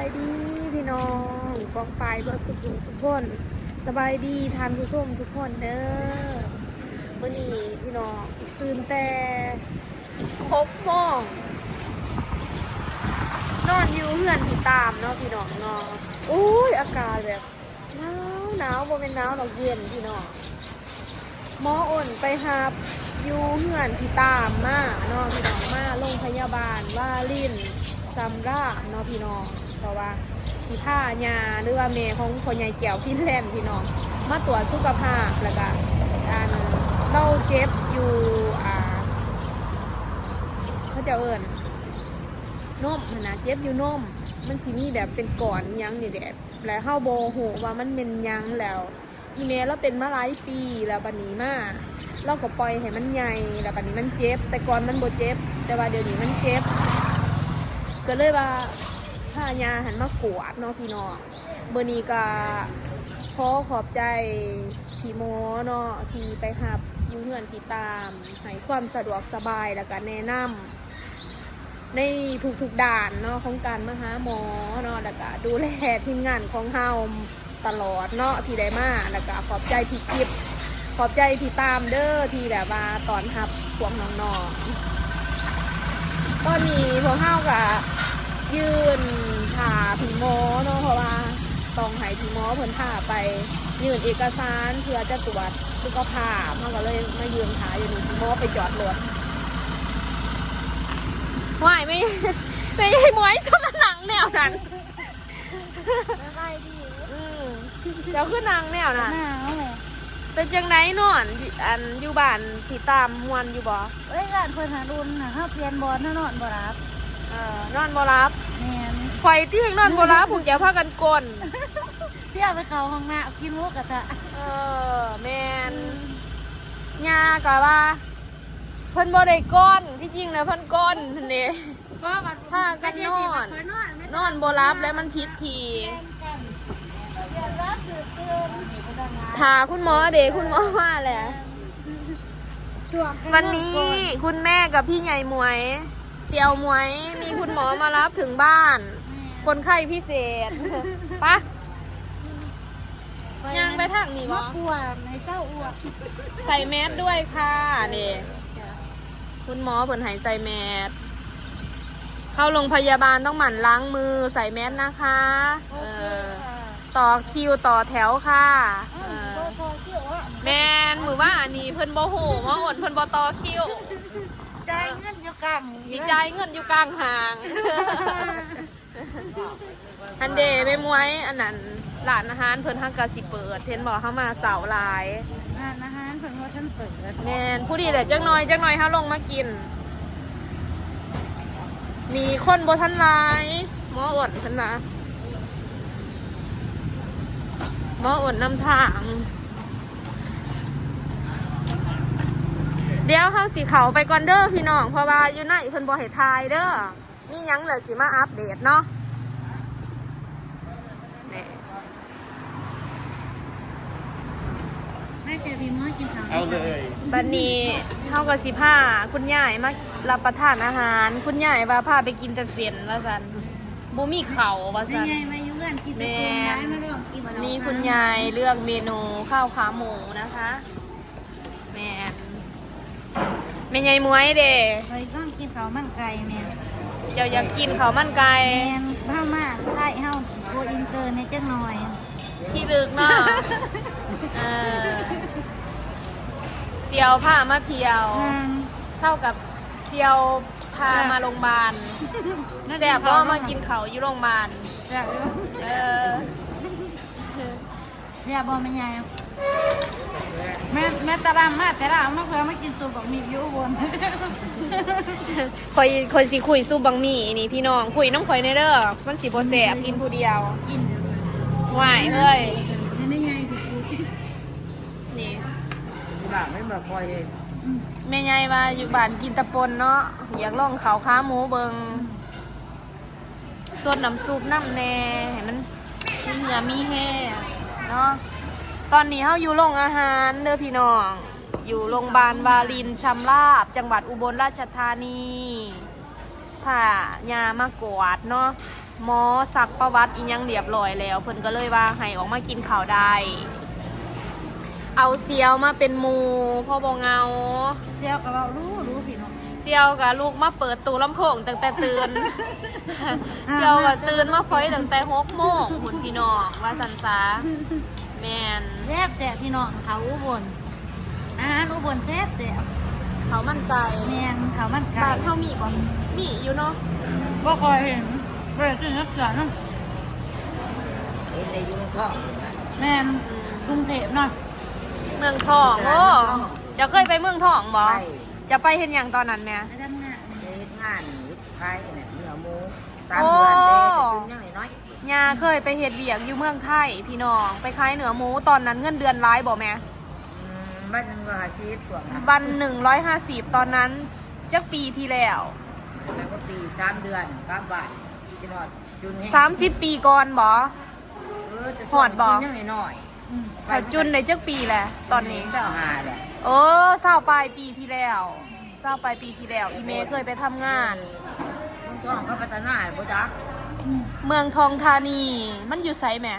ายดีพี่น้องกองปลายเบอร์สุขุสุขคนสบายดีทานผู้ชมทุกคนเด้อมื่อนี้พี่น้องตื่นแต่หกโมงนอนอยู่เพื่อนที่ตามเนาะพี่น้องเนาะอุ้ยอากาศแบบหนาวหนาวบ่เป็นหนาวหรอกเย็นพี่น้องหมออ่นไปหับอยู่เพื่อนที่ตามมาเนาะพี่น้องมาโรงพยาบาลว่าลิน ซัมราเนาะพี่น้องเพราะว่าสีผ้ายาหรือว่าเมย์ของคนใหญ่เกี่ยวฟินแลนด์พี่น้องมาตรวจสุขภาพแล้วก็การเราเจ็บอยู่อ่าเขาจะเอิญนมหั้นนะเจ็บอยู่นมมันสิมี่แบบเป็นก่อนยังนี่แบบแล้วเข้าโบโหว่ามันเป็นยังแล้วอีเมลเราเป็นมาหลายปีแล้วบัดนี้มาเราก็ปล่อยให้มันใหญ่แล้วบัดนี้มันเจ็บ แต่ก่อนมันโบเจ็บ แต่ว่าเดี๋ยวนี้มันเจ็บ ก็เลยว่าพายาหันมากวดเนาะพี่น้องเบอร์นี้ก็ขอขอบใจพี่โมเนาะที่ไปหับยูเฮือนที่ตามให้ความสะดวกสบายแล้วก็แนะนำในทุกๆด่านเนาะของการมาหาหมอเนาะแล้วก็ดูแลทีมงานของเฮาตลอดเนาะที่ได้มาแล้วก็ขอบใจพี่กิฟขอบใจที่ตามเด้อที่แบบว่าตอนหับพวกน้องๆ ตอนนี้พวกเฮาก็ยืนถาผีหมอเนาะเพราะว่าต้องให้ผีหมอเพิ่นพาไปยื่นเอกสารเพื่อจะตรวจสุขภาพเฮาก็เลยมายืนถาอยู่นี่ผีหมอไปจอดรถไหวไม่ ไม่ใช่หมวยชนหนังแนวนั้นสบายดีอืมเดี๋ยวขึ้นนางแนวหนั้นนาวเลย เป็นจังไดนอนอันอยู่บ้านที่ตามมวนอยู่บ่เอ้ยงานเพิ่นหารุนน่ะเฮาเปลี่ยนบอลเฮานอนบ่รับเออนอนบ่รับแม่นไฟที่ข้างนอนบ่รับผูกแก้วผ้ากันกลนเที่ยวไปเข้าห้องน้ำกินหมูกระทะเออแมนยากะว่าเพิ่นบ่ได้ก้อนที่จริงนะเพิ่นก้อนนั่นเด้ก็มันพากันนอนเพิ่นนอนไม่นอนบ่รับแล้วมันพิษที เรียนรับสืบเตือน ถาคุณหมอเด้คุณหมอว่าแหละช่วงวันนี้คุณแม่กับพี่ใหญ่หมวยเสี่ยวหมวยมีคุณหมอมารับถึงบ้าน คนไข้พิเศษปะยังไปทางนี้บ่บ่ปวดในเศร้าอ้วกใส่แมสด้วยค่ะนี่คุณหมอเพิ่นให้ใส่แมสเข้าโรงพยาบาลต้องหมั่นล้างมือใส่แมสนะคะโอเอเคอค่ะ ต่อคิวต่อแถวค่ะเออ้าวอโทรโทรเที่ยวอะแมนมือว่าอันนี้เพิ่นบ่โหว่าอดเพิ่นบ่ต่อคิวจ่ายเงินอยู่กลางสิจ่ายเงินอยู่กลางหางอันเดไปมวยอันนั้นร้านอาหารเพิ่นฮักกะสิเปิดเห็นบอกเฮามาเสาร์หลายร้านอาหารเพิ่นว่าท่านเปิดแมนผู้ดีแหละจักหน่อยจักหน่อยเฮาลงมากิน มีคนบ่ทันหลายหมออดเพิ่นนะ หมออดนำทาง เดี๋ยวเฮาสิเขาไปก่อนเด้อพี่น้อง เพราะว่าอยู่ไหนเพิ่นบ่ให้ทายเด้อมีหยังเหลือสิมาอัปเดตเนาะนี่แม่เจอพี่ม้อยกินข้าวเอาเลยบัดนี้เฮาก็สิพาคุณยายมารับประทานอาหาร คุณยายว่าพาไปกินแต่เสียนว่าซั่นบ่มีข้าวว่าแม่ซั่น ยายมาอยู่กันกินแต่คนร้ายมาลองกินวันนี้คุณยายเลือกเมนูข้าวขาหมูนะคะแม่นแม่ยายมวยเด้ไปต้องกินข้าวมันไก่แม่เจ้าอยากกินข้าวมันไก่แมนเฮามาไทยเฮาโกอินเตอร์ในจักหน่อยที่ลึกเนาะเออเซียวผ้ามาเพียว เท่ากับเซียว พามาโรงพยาบาลแสบว่ามากินเขาวอยู่โรงพยาบาลแซ่บอยู่เออแซ่บบ่แม่ยายแม่แม่ตะรำมาแต่ละเอามาเพื่อมากินซุปบักหมี่อยู่อุบนคอยคอยสิคุยสู้บังหมี่นี่พี่น้องคุยน้ำข่อยในเด้อมันสิบ่แสบกินผู้เดียวกินเดี๋ยวหวายเฮ้ยให้แม่ยายไปกูนี่หลังไม่มาคอย แม่ยายว่าอยู่บ้านกินตะปนเนาะอยากลองเขาวขาหมูเบิงสดน้ำซุปน้ำแน่ให้มันมีเหือมีแห่เนาะตอนนี้เฮาอยู่โรงอาหารเด้อพี่น้อง อยู่โรงพยาบาลวารินชำราบ จังหวัดอุบลราชธานีผ่ายามากวาดเนาะหมอสักประวัติอีหยังเรียบร้อยแล้ว เพิ่นก็เลยว่าให้ออกมากินข้าวได้ เอาเซียวมาเป็นหมูพ่อบ่เหงาเชียวกับเรารู้รู้พี่น้องเซียวกับลูกมาเปิดตู้ลำโพงตั้งแต่ตื่นเซียวกับตื่นมาฟอยตั้งแต่หกโมงหุ่นพี่น้องว่าสันซาแมนแซ่บแซ่บพี่น้องเขาอุบลอาหารอุบลแซ่บแซ่บเขามั่นใจแมนเขามันไก่บ้านเท่ามีบ่มีอยู่เนาะบ่คอยเห็นเปิดกินนักเสือนั่นเอ็นเลยอยู่ในท้องแมนกรุงเทพหน่อย เมืองทองโอ้จะเคยไปเมืองทองบ่ไปจะไปเห็นอย่างตอนนั้นแม่ไปทำงานเฮ็ดงานลูกชายเนี่ยเนื้อหมูสามเดือนเด้จะกินยังน้อยยาเคยไปเฮ็ดเบียกอยู่เมืองไทยพี่น้องไปขายเนื้อหมูตอนนั้นเงินเดือนร้ายบ่แม่ๆอืมบ้านนึงว่าชีวิตตัวนะวันหนึ่งร้อยห้าสิบตอนนั้นจักปีที่แล้วแล้วก็ปีสามเดือนสามบาทกินหอดจุนให้สามสิบปีก่อนบ่เออจะหอดบ่กินยังน้อย อืมๆแต่จุนในจักปีแหละตอนนี้เจ้าหาแหละเออเศร้าปลายปีที่แล้วเศร้าปลายปีที่แล้ว อีเมย์เคยไปทำงานมึงต้องก็พัฒนาบ่จักอืมเมืองทองธานี มันอยู่ไสแหม่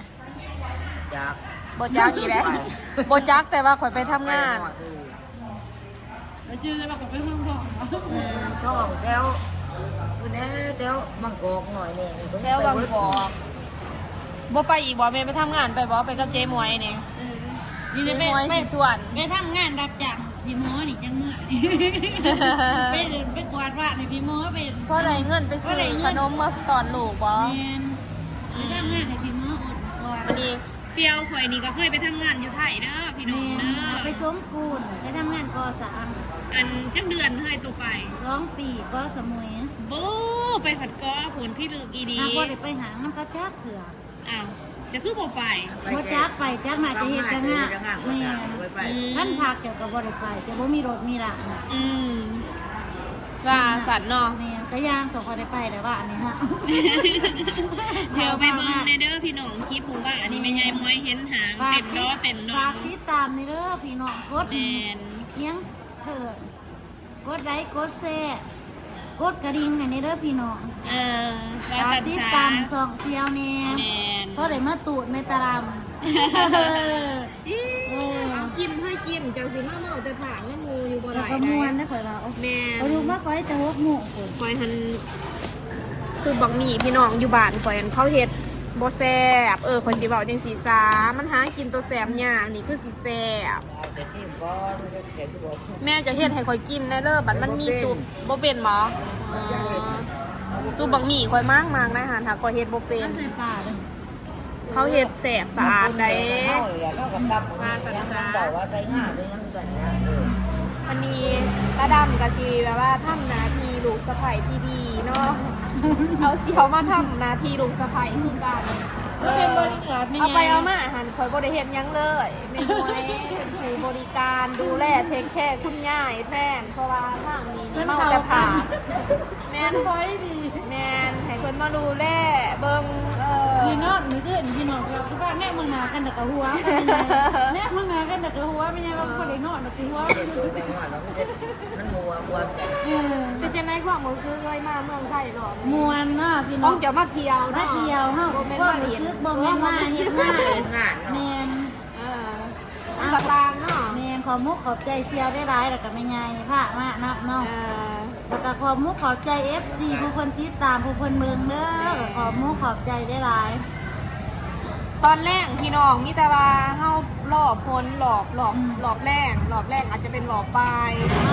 จักบจักอีแล้วบจักแต่ว่าข่อยไปทำงานไปหอดคือไปเจอเราก็ไปเพิ่มพ่ออืมท้องแถวคุณแน่แถวบางกอกหน่อยเนี่ยแถวบางกอก บ่ไปอีกบ่เมย์ไปทำงานไปบ่ไปกับเจ๊มวยนี่นี่เจ๊เลยไปมวยไปสีส่วนไปทำงานรับจ้างพี่หมอนี่จังเมื่อนี่ไปไปกวาดว่าในพี่หมอไปเพราะไรเงินไปซื้อขนมมาตอนลูกบ่แมนไปทำงานในพี่หมออดก่อนวันนี้เซียวข่อยนี่ก็เคยไปทำงานอยู่ไทยเด้อพี่น้องเด้อไปชมปูนไปทำงานก่อสร้างอันจักเดือนเคยตัวไปร้องปีก็สมุยบูไปขัดก้อผลพี่ลึกอีดีหาบ่ได้ไปหามันก็จักเถื่อ อ้าวจะคือบ่ไปบ่จักไปจักน่าจะเฮ็ดจังงานแม่ไปอืมท่านพักเกี่ยวกับบ่ได้ไปจะบ่มีรถมีลาอืมว่าสัตว์เนาะแม่ก็ย่างก็บ่ได้ไปแต่ว่าอันนี้ฮะเชียวไปเบิ่งในเด้อพี่น้องคลิปหมู่บ้านอันนี้แม่ยายมวยเห็นหางเต็มล้อเต็มดอฝางกติดตามในเด้อพี่น้องกดแมนเพียงเถิดกดไลค์กดแชร์ กดกระดิ่งให้ในเด้อพี่น้องเออว่าฝาสักตว์ติดสาตามสองเซียวแน่แมนก็ได้มาตูดในตารางอิ๊วเอากินให้กินเจ้าสิมาเมาแต่ผางน้ำมูอยู่บ่แล้ได้วก็ได้มวนนะข่อยว่าเอาแมนเอาลูกมาข่อยจะหกโมงคนคอยหันซื้อบักหมี่พี่น้องอยู่บ้านคอยหันเขาเฮ็ดบ่แซ่บเออคอยสิเว้าจังสีซามันหากินตัวแซ่บยากนี่คือสิแซ่บเอา แต่ที่ก้อนเขียนที่บอกแม่จะเฮ็ดให้คอยกินได้เด้อบัดมันมีซุปบ่เป็นหมออ๋อซุปบักหมี่คอยมากมากนะหาถ้าคอยเฮ็ดบ่เป็นน้ำใส่ปลาเลยเขาเฮ็ดแซ่บสะอาดได้เข้าเลยอะเข้ากับดำมาสันซาบอกว่าใส่ง่าได้ยังกันนะเออวันนี้ระดำก็สิแบบว่าทำหน้าที่ลูกสะใภ้ที่ดีเนาะเอาเสียวมาทำหน้าที่ลูกสะใภ้คือกันก็ เป็นบริการไม่เอาไปไงเอามาหันคอยบริเห็นยังเลยเมนูไอ้คือบริการดูแลเทคแค่คุณย่ายแทนเพราะว่าทางนี้นี่เมาแต่ผ่าแมนไว้ดีแมนให้คนมาดูแลเบิ้งเออจีนอดมือเกินพี่น้องเราที่บ้านแน่มึงนากันแต่กะหัวแน่มึงนากันแต่กะหัวไม่ใช่ว่าคนเด็กนอดแต่หัวไม่ได้สูงไปหน่อยแล้วมันจะมันมัวมัว เออเป็นจะได้ความรู้สึกเลยมาเมืองไทยหรอมวนเนาะพี่น้ต้อองงจะมาเที่ยวมาเที่ยวเฮาโมเมนต์ก็มารู้เรียนสึกบ่แม่นมาเฮ็ดงานเป็นงานแมเนาะนเอออันตรางเนาะแมนขอมุกขอบใจเซียวได้หลายแล้วก็ไม่ใหญ่พระมานับเนาะ เออ แล้วก็ขอมุกขอบใจ FC ผู้คนติดตามผู้คนเมืองเด้อขอมุกขอบใจได้หลาย ตอนแรกพี่น้องนี่แต่ว่าเฮาหลอบพ้นหลอบหลอบหลอบแรกหลอบแรกอาจจะเป็นหลอบปลาย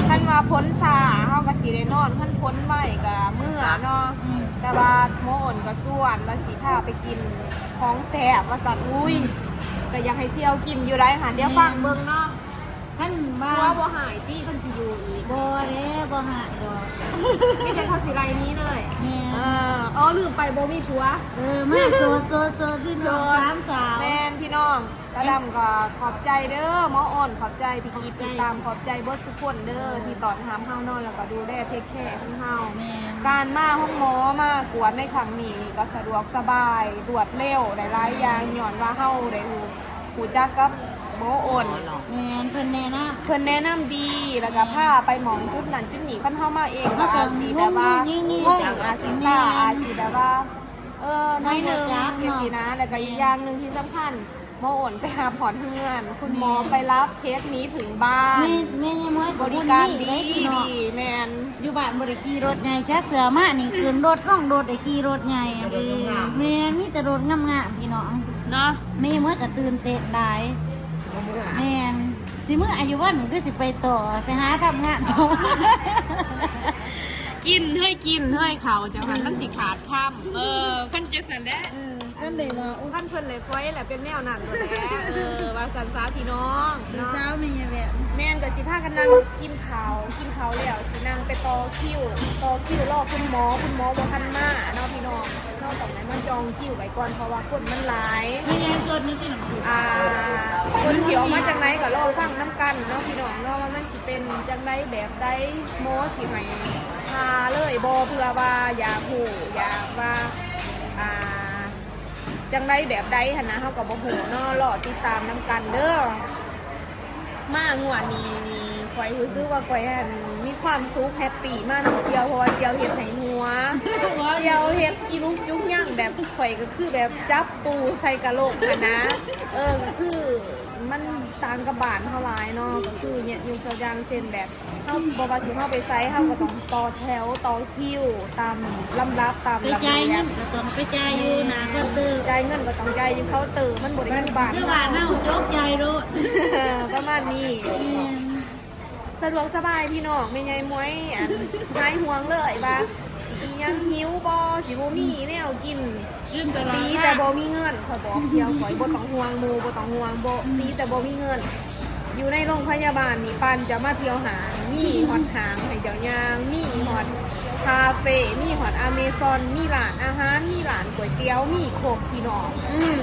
คันว่าพ้นซาเฮาก็สิได้นอนคันพ้นใหม่ก็เมื่อเนาะอืมแต่ว่าโมอ่นก็ส่วนว่าสีถ้าไปกินของแสบว่าสัตว์อุ้ยก็อยากให้เซียวกินอยู่ได้ค่ะเดี๋ยวฟังเบิ่งเนาะ ท่านเพว่าราะว่าบ่หายตี้คนสิอยู่อีกบ่เด้บ่หายดอกไม่ใช่เขาสิไรนี้เลยแม่เอออ๋อลืมไปบ่มีผัวเออมาโซโซโซพี่น้องสามสาวแม่นพี่น้องตาดำก็ขอบใจเด้อหมออ่อนขอบใจพี่กีติดตามขอบใจเบดทุกคนเด้อที่ตอนทำเฮานอนแล้วก็ดูแลเทคแคร์ของเฮาแม่การมาห้องหมอมากวดในครั้งนี้นี่ก็สะดวกสบายตรวจเร็วได้หลายอย่างหย่อนว่าเฮาได้หูหูจักกับ หมออ่อนแม่เพิ่นแน่นะเพิ่นแนะนำดีแล้วก็พาไปหมองจุดนั้นจุดนี้คันเฮามาเองก็แล้วก็อาจสิแบบว่าง่ายๆงงอาจสิซ่าอาจสิแบบว่า เออน้อยหนึ่งน้อยหนึ่งอย่างสินะแล้วก็อีกอย่างหนึ่งที่สำคัญหมอโอนไปหาผ่อนเฮือน คุณหมอไปรับเคสนี้ถึงบ้าน แม่แม่ยังมวยบริการดีได้พี่น้องดีแมนอยู่บ้านบ่ได้ขี่รถไงจ้าเสือมานี่ขึ้นรถล่องรถได้ขี่รถไงแม่มีแต่รถงามๆพี่น้องเนาะแม่ยังมวยก็ตื่นเต้นได้ แม่นสิมื้ออายุวันหนูก็สิไปต่อไปหาทำงานต่อกินเฮ้ยกินเฮ้ยเขาจะหันมันสิขาดคำเออขั้นเจสันแด้กั นได้ว่าขั้นเพิ่นเลยฟ้อยแหละเป็นแนวนั้นตัวแหละเออว่าสันสาพี่น้องเนาะเช้าแม่ยังแบบ แม่นกับสิพากันนั่งกินข้าวกินข้าวแล้วสินั่งไปต่อคิวต่อคิวรอคุณหมอคุณหมอบ่ทันมาเนาะพี่น้องนอกจากนั้นมันจองคิวไว้ก่อนเพราะว่าคนมันหลายแม่ยังสดนี่ที่หนูอ่าคนเสียวมาจากไหนก็รอฟังน้ำกันเนาะพี่น้องเนาะว่ามันสิเป็นจังไดแบบใดหมอสิให้พาเลยบ่เพื่อว่าอยากฮู้อยากว่าอ่า จังได้แบบใดหั่นนะเขาก็บ่ฮู้เนาะรอติดตามน้ำกันเด้อมางวดนี้นี่ข่อยรู้สึกว่าข่อยหันมีความสุขแฮปปี้มากน้ำเซียวเพราะว่าเจียวเห็ดไหหัวเจียวเห็ดอีลุกยุกย่างแบบข่อยก็คือแบบจับปูใส่กะโหลกหันนะ เออคือ มันต่างกับบานเท่าไรเนาะก็คือเนี่ยอยู่สยางเส้นแบบเขาบว่าสิเข้าไปไซส์เขาก็ต้องต่อแถวต่อคิวตามลำดับตามไปลำจ่ายเรีเงิยนบก็ต้องไปจ่ายอยู่นะก็ตื่นจ่ายเงินก็ต้องจ่ายอยู่เขาน์เติมมันบริการบาทเมื่อวานเน่าจกใจรู้ประมาณนี้ สะดวกสบายพี่น้องไม่ไงมวยอันหายห่วงเลยว่า สียังหิวบอสิบ่มีแนวกินยืมตลอตีแต่บ่มีเงินขอยบอกเดียวขอยบ่ต้องห่วงหมู่บ่ต้องห่วงบ่ตีแต่บ่มีเงิน อยู่ในโรงพยาบาลนี่ปันจะมาเที่ยวหามีฮอดหางให้เจ้ายางมีฮอดคาเฟ่มีฮอดอเมซอนมีร้านอาหารมีร้านก๋วยเตี๋ยวมีโคกพี่น้องอืม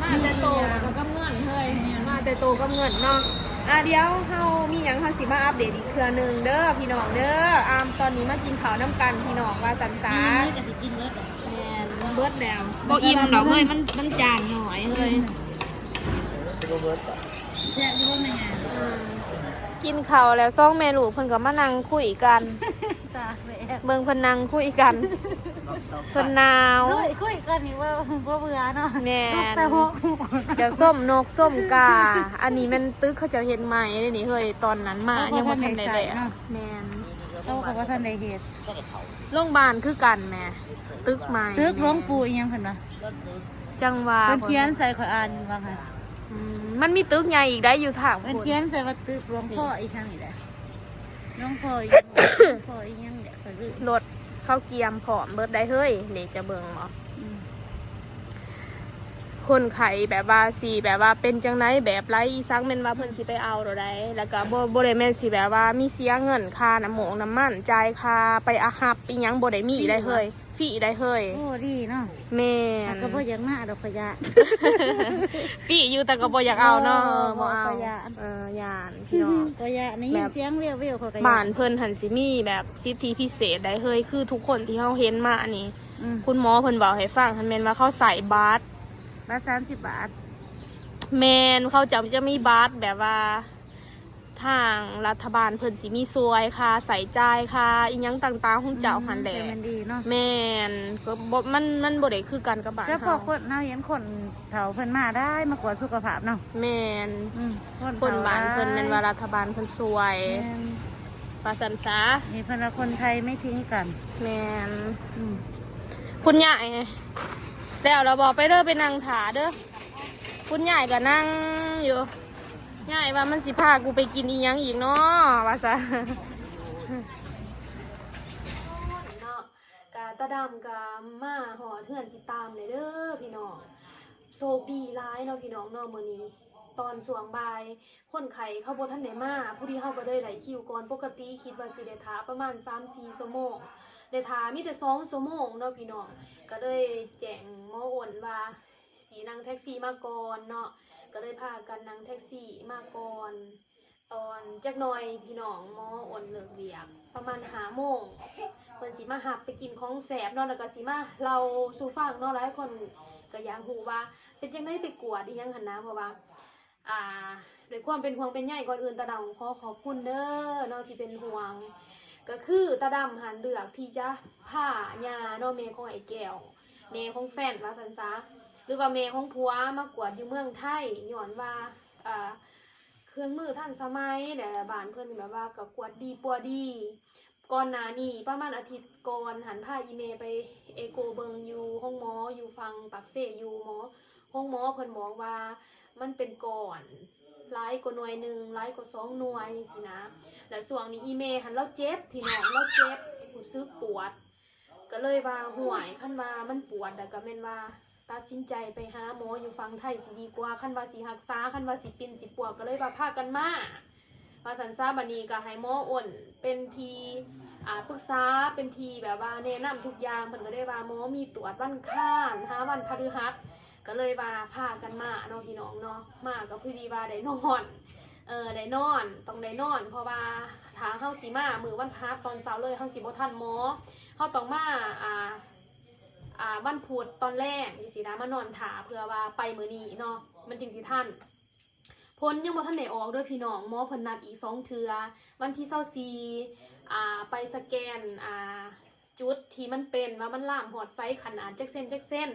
มาแต่โตแล้วก็เงินเฮ้ย แต่โตกับเงินเนาะอะเดี๋ยวเฮามีหยังเฮาสิมาอัปเดตอีกเครือหนึงเด้อพี่น้องเด้ออามตอนนี้มากินข้าวน้ำกันพี่น้องว่าสันสาไม่ก็จะกินเลิศแม่นมันเบิดแล้วบ่อิ่มดอกเฮ้ยมันมันจางหน่อยเฮ้ยแซ่บรู้ไหมไงกินข้าวแล้วซ่องแม่ลูกเพิ่นก็มานั่งคุยกัน ตาแหวกเบิ่งเพิ่นนั่งคุยกันเพิ่นหนาวคุยคุยกันนี่ว่าว่าเบื่อเนาะแม่นแต่หกเจ้าส้มนกส้มกา อันนี้แมันตึกเขาเจะเห็นใหม่เลยนี่เฮ้ยตอนนั้นมายังบ่ทันได้เลยแม่นเราก็ว่าท่านได้เหตุโรงพยาบาลคือกันแหม่ตึกใหม่ตึกหลวงปู่อีหยังเพิ่นว่าจังหวะเพิ่นเขียนใส่ข่อยอ่านว่าค่ะอืมมันมีตึกใหญ่อีกได้อยู่ทางเพิ่นพุ่นเขียนใส่ว่าตึกหลวงพ่ออีทางนี่แหละหลวงพ่ออีหลวงพ่ออีหยังเนี่ยข่อยลืมรถเข้าเกียมผอมเบิดได้เฮ้ยเดี๋ยวจะเบิ่งหมออืมคนไข้แบบว่าสีแบบว่าเป็นจังไดแบบไรอีซักแม่นว่าเพิ่นสิไปเอาเราได้แล้วก็บ่บ่ได้แม่นสิแบบว่ามีเสียเงินค่าน้ำหมงน้ำมันจ่ายค่าไปอาหับอีหยังบ่ได้มีได้เฮ้ย ฟรีได้เฮ้ยโอ้ดีเนาะแม่แล้วนก็บ่อยากมาดอกขยะฟรีอยู่แต่ก็บ่อยากเอาเนาะบ่บ่เอาบ่อยาก เออยานพี่น้อง ขยะนี่ยินเสียงเวียวเวียวเขาก็บ้านเพิ่นหันสิมีแบบสิทธิพิเศษได้เฮ้ยคือทุกคนที่เฮาเห็นมานี่ อืมคุณหมอเพิ่นบอกให้ฟังทันแม่นว่าเขาใส่บาส บาทสามสิบบาท แมนเขาจะจะมีบาสแบบว่า ทางรัฐบาลเพิ่นสิมีซวยค่ะ ใส่ใจายค่ะอีหยังต่างๆของเจ้าหันแหละแต่มันดีเนาะแมนก็บ่มันมันบ่ได้คือกันกับบ้านแล้วพอเฮาคนเนาะเห็นคนเฒ่าเพิ่นมาได้มากวดสุขภาพเนาะแมนอืมคนบ้านเพิ่นแม่นว่ารัฐบาลเพิ่นซวยแม่นปราสันซานี่เพิ่นว่าคนไทยไม่ทิ้งกันแมนอืมคุณยายแล้วเราบอกไปเด้อไปนั่งถาเด้อคุณยายก็นั่งอยู่ ยายว่ามันสิพากูไปกินอีหยังอีกเนาะว่าซะเนาะกาตาดำกามาหอเถื่อนพี่ตามเลยเด้อพี่น้องโซบีร้ายเนาะพี่น้องเนาะมื้อนี้ ตอนสวงบาย คนไข้เข้าบ่ทันได้มาผู้ที่เข้าบ่ได้ไหลคิวก่อนปกติคิดว่าสิได้ทาประมาณ 3-4ชั่วโมงได้ทามีแต่2ชั่วโมงเนาะพี่น้องก็เลยแจ้งหมออ้นว่า สีนั่งแท็กซี่มาก่อนเนาะก็เลยพากันนั่งแท็กซี่มาก่อน ตอนจักหน่อยพี่น้องหมออ้นเลิกเวียกประมาณ5โมงเพิ่นสิมาหับไปกินของแสบเนาะแล้วก็สิมาเราสู่ฟังเนาะหลายคนก็อยากฮู้ว่า เป็นจังไดไปกวดอีหยังหั่นนะเพราะว่าอ่าด้วยความเป็นห่วงเป็นใยก่อนอื่นตาดำขอขอบคุณเด้อเนาะที่เป็นห่วง ก็คือตาดำหันเลือกที่จะผ้ายาเนาะเมย์ของไอ้แก้วเมย์ของแฟนว่าสันซา หรือว่าเมของผัวมากวดอยู่เมืองไทยย้อนว่าอ่าเครื่องมือท่านสมัยแต่บ้านเพื่อนแบบว่าก็กวดดีปัวดีก่อนหน้านี้ประมาณอาทิตย์ก่อนหันพาอีเมไปเอโกเบิงอยู่ห้องหมออยู่ฟังปักเสอยู่หมอห้องหมอเพิ่นบอกว่ามันเป็นก่อนร้ายกว่าหน่วยหนึ่งร้ายกว่าสองหน่วยนี่สินะแล้วส่วงนี้อีเมหันเราเจ็บพี่น้องเราเจ็บรู้สึกปวด ก็เลยว่าห่วยขั้นว่ามันปวดแต่ก็แม่นว่า ตัดสินใจไปหาหมออยู่ฟังไทยสิดีกว่าขั้นว่าสิหักษาขั้นว่าสิปินสิปวดก็เลยว่าพากันมาว่าสันซาบันีก็ให้หมออ่อนเป็นทีอ่าปรึกษาเป็นทีแบบว่าแนะนำทุกอย่างเพิ่นก็ได้ว่าหมอมีตรวจวันข้านหาวันพฤหัสก็เลยว่าพากันมาเนาะพี่น้องเนาะมาก็พอดีว่าได้นอนเออได้นอนต้องได้นอน เพราะว่าทางเฮาสิมามือวันพักตอนเช้าเลยเฮาสิบ่ทันหมอเฮาต้องมาอ่า อ่าวันพุธตอนแรกนี่สินะมานอนถาเพื่อว่าไปมือนี้เนาะมันจริงสิท่านพ้นยังบ่ทันได้ออกด้วยพี่น้องหมอเพิ่นนัดอีกสองเทือวันที่24อ่าไปสแกนอ่าจุดที่มันเป็นว่ามันล่ามหอดไซส์ขนาดจักเส้นจักเส้น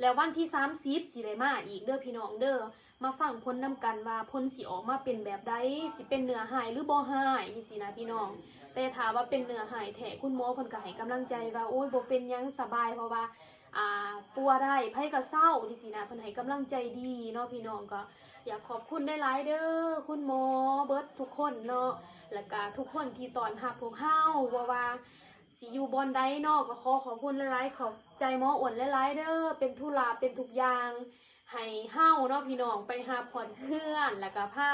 แล้ววันที่30สิบสิได้มาอีกเด้อพี่น้องเด้อมาฟังพ้นนำกันว่าพ้นสิออกมาเป็นแบบใดสิเป็นเนื้อหายหรือบ่หายจังซี่นะพี่น้อง แต่ถามว่าเป็นเนื้อหายแท้คุณหมอเพิ่นก็ให้กำลังใจว่าโอ้ยบ่เป็นยังสบายเพราะว่าอ่าปัวได้ไผก็เศร้าจังซี่นะเพิ่นให้กำลังใจดีเนาะพี่น้องก็ อยากขอบคุณได้หลายเด้อคุณหมอเบิดทุกคนเนาะแล้วก็ทุกคนที่ตอนรับพวกเฮาว่าว่า สิอยู่บอนไดเนอกก็ขอขอบคุณหลายๆขอบใจหมออ้วนหลายๆเด้อเป็นธุระเป็นทุกอย่างให้เฮาเนาะพี่น้องไปหาผ่อนเพื่อนแล้วก็ผ้า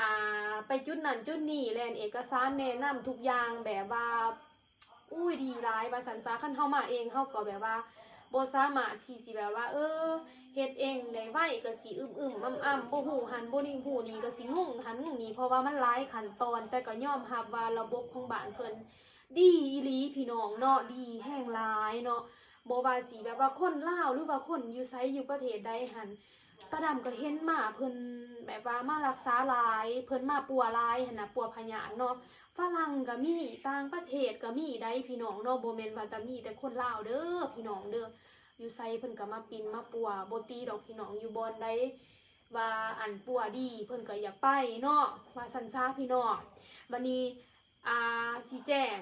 อ่าไปจุดนั้นจุดนี้แลนเอกสารแนะนำทุกอย่างแบบว่าอุ้ยดีหลายว่าสันสาคันเฮามาเองเฮาก็แบบว่าบสามารถที่สิแบบว่า เออเฮ็ดเองได้ไวก็สิอึมๆอ้ำๆบ่ฮู้หันบ่นิ่งฮู้นี่ก็สิงงหันงงนี่เพราะว่ามันหลายขั้นตอน แต่ก็ยอมรับว่าระบบของบ้านเพิ่น ดีอีหลีพี่น้องเนาะดีแห้งหลายเนาะบวาสิแบบว่าคนลาวหรือว่าคนอยู่ไสอยู่ประเทศใดหันตาดำก็เห็นมาเพิ่นแบบว่ามารักษาลาย เพิ่นมาปัวลายหันน่ะปัวพญานเนาะฝรั่งก็มีต่างประเทศก็มีได้พี่น้องเนาะบ่แม่นว่าแต่มีแต่คนลาวเด้อพี่น้องเด้ออยู่ไสเพิ่นก็มาปินมาปัวบ่ตีดอกพี่น้องอยู่บอนใดว่าอันปัวดี เพิ่นก็อยากไปเนาะว่าสันซาพี่น้องบัดนี้ อ่าสีแจง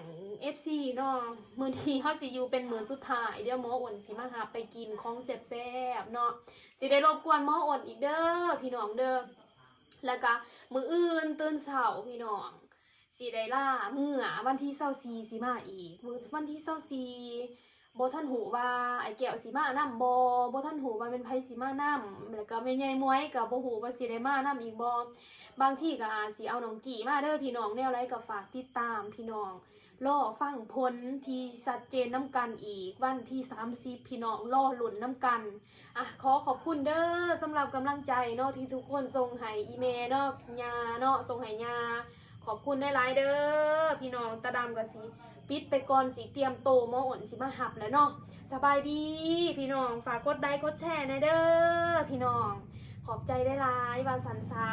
FC เนาะมือทีเขาสิอยู่เป็นมือสุดท้ายเดี๋ยวหมออ่นสิมาหาไปกินของแซ่บๆเนาะสิได้รบกวนหมออ่อนอีกเด้อพี่น้องเด้อแล้วก็มืออื่นตื่นเช้าพี่น้องสิได้ล่าเมื่อวันที่24สิมาอีกมือวันที่24 บท่านหูว่าไอ้แก้วสิมานํบ่บ่ท่านหูว่าเป็นไผสิมานํแล้วก็แม่ใหญ่มวยก็บ่ฮู้ว่าสิได้มานํอีกบ่บางที่ก็อาสิเอาน้องกี่มาเด้อพี่น้องแนวไรก็ฝากติดตามพี่น้องรอฟังผลที่ชัดเจนน้ำกันอีกวันที่30พี่น้องรอหลุนน้ำกันอะขอขอบคุณเด้อสำหรับกำลังใจเนาะที่ทุกคนส่งให้อีเมลเนาะยาเนาะส่งให้ยาขอบคุณได้หลายเด้อพี่น้องตาดำกับสี ปิดไปก่อนสีเตรียมโตมออ่อนสิมาหับแล้วเนาะสบายดีพี่น้องฝากกดไลค์กดแชร์นะเด้อพี่น้องขอบใจได้หลายวาสันสา